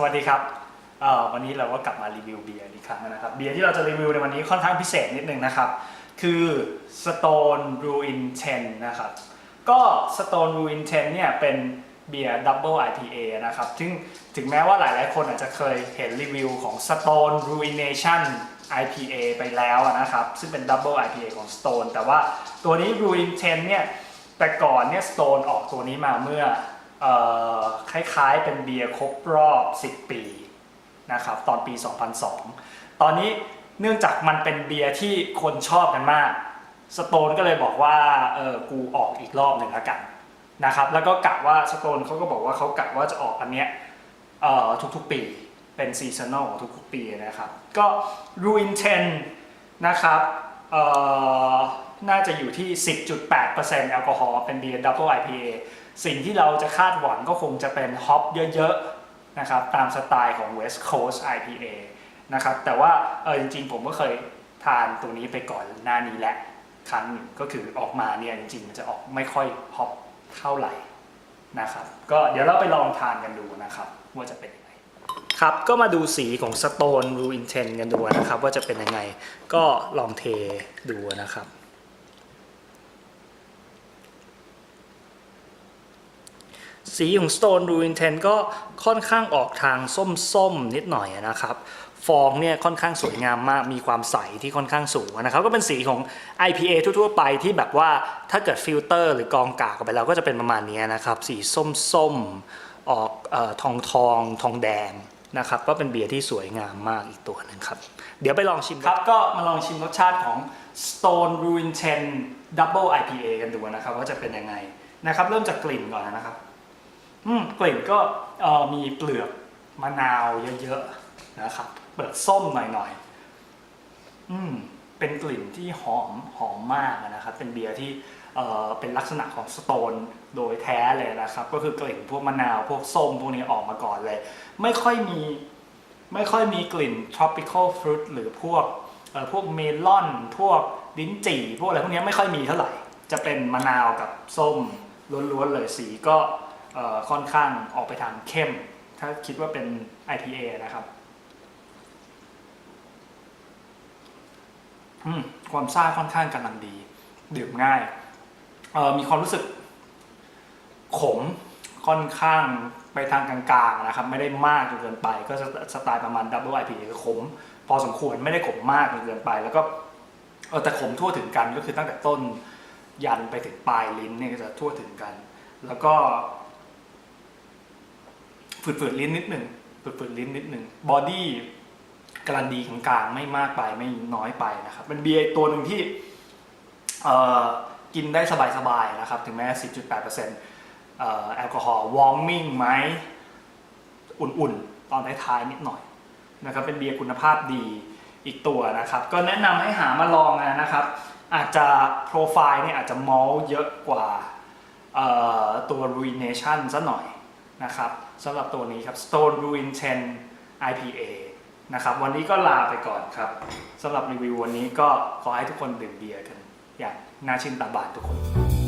สวัสดีครับวันนี้เราก็กลับมารีวิวเบียร์อีกครั้งนะครับ เบียร์ที่เราจะรีวิวในวันนี้ค่อนข้างพิเศษนิดนึงนะครับ คือ Stone Ruin 10 นะครับ ก็ Stone Ruin 10 เนี่ยเป็นเบียร์ Double IPA นะครับ ซึ่งถึงแม้ว่าหลายๆ คนอาจจะเคยเห็นรีวิวของ Stone Ruination IPA ไปแล้วนะครับ ซึ่งเป็น Double IPA ของ Stone แต่ว่าตัวนี้ Ruin 10 เนี่ย แต่ก่อนเนี่ย Stone ออกตัวนี้มาเมื่อ คล้ายๆ เป็นเบียร์ครบรอบ 10 ปีนะครับตอนปี 2002 ตอนนี้เนื่องจากมันเป็นเบียร์ที่คนชอบกันมาก สโตนก็เลยบอกว่าเออกูออกอีกรอบหนึ่งแล้วกันนะครับแล้วก็กะว่าสโตนเขาก็บอกว่าเขากะว่าจะออกอันเนี้ยเอ่อทุกๆปีเป็นซีซันอลทุกๆปีนะครับก็ Ruin 10 นะครับเอ่อน่าจะอยู่ที่ 10.8%แอลกอฮอล์เป็นเบียร์ Double IPA สิ่งที่เราจะคาดหวังก็คงจะเป็นฮอปเยอะๆนะครับตามสไตล์ของ West Coast IPA นะครับแต่ว่าเออจริงๆ ผมก็เคยทานตัวนี้ไปก่อนหน้านี้แหละครั้งหนึ่งก็คือออกมาเนี่ยจริงๆ มันจะออกไม่ค่อยฮอปเท่าไหร่นะครับก็เดี๋ยวเราไปลองทานกันดูนะครับว่าจะเป็นยังไงครับก็มาดูสีของ Stone Ruin 10กันดูนะครับว่าจะเป็นยังไงก็ลองเทดูนะครับ สีของ Stone Ruin 10ก็ค่อนข้างออกทางส้มๆ นิดหน่อยนะครับ ฟองเนี่ยค่อนข้างสวยงามมาก มีความใสที่ค่อนข้างสูงนะครับ ก็เป็นสีของ IPA ทั่วๆ ไปที่แบบว่าถ้าเกิดฟิลเตอร์หรือกองกากออกไปแล้วก็จะเป็นประมาณนี้นะครับ สีส้มๆ ออกเออทองทองทองแดงนะครับก็เป็นเบียร์ที่สวยงามมากอีกตัวหนึงครับ เดี๋ยวไปลองชิมครับ ก็มาลองชิมรสชาติของ Stone Ruin 10 Double IPA กันดูนะครับ ว่าจะเป็นยังไงนะครับ เริ่มจากกลิ่นก่อนนะครับ อืมกลิ่นก็เออมีเปลือกมะนาวเยอะๆนะครับเปลือกส้มหน่อยๆอืมเป็นกลิ่นที่หอมหอมมากนะครับ เป็นเบียร์ที่เออเป็นลักษณะของสโตนโดยแท้เลยนะครับ ก็คือกลิ่นพวกมะนาวพวกส้มพวกนี้ออกมาก่อนเลย ไม่ค่อยมีไม่ค่อยมีกลิ่น tropical fruit หรือพวกเออพวกเมลอน พวกลิ้นจี่ พวกอะไรพวกนี้ไม่ค่อยมีเท่าไหร่ จะเป็นมะนาวกับส้มล้วนๆเลยสีก็ ค่อนข้างออกไปทางเข้ม ถ้าคิดว่าเป็น IPA นะครับความซ่าค่อนข้างกำลังดี ดื่มง่าย มีความรู้สึก ขมค่อนข้างไปทางกลางๆนะครับ ไม่ได้มากจนเกินไป ก็สไตล์ประมาณ Double IPA ขม พอสมควรไม่ได้ขมมากจนเกินไป แล้วก็เออแต่ขมทั่วถึงกันก็คือตั้งแต่ต้นยันไปถึงปลายลิ้นเนี่ยก็จะทั่วถึงกัน แล้วก็ ฝืดๆลิ้นนิดหนึ่งฝืดๆลิ้นนิดหนึ่งบอดี้กำลังดีกลางๆไม่มากไปไม่น้อยไปนะครับเป็นเบียร์ตัวหนึ่งที่กินได้สบายๆนะครับ ถึงแม้ 10.8%เอ่อแอลกอฮอล์วอร์มิ่งไหมอุ่นๆ ตอนท้ายๆนิดหน่อยนะครับเป็นเบียร์คุณภาพดีอีกตัวนะครับ ก็แนะนำให้หามาลองนะครับ อาจจะโปรไฟล์เนี่ยอาจจะมอลเยอะกว่าตัว Ruination ซะหน่อย นะครับสำหรับตัวนี้ครับ Stone Ruin 10 IPA นะครับวันนี้ก็ลาไปก่อนครับสำหรับรีวิววันนี้ก็ขอให้ทุกคนดื่มเบียร์กันอย่างน่าชื่นตาบานทุกคน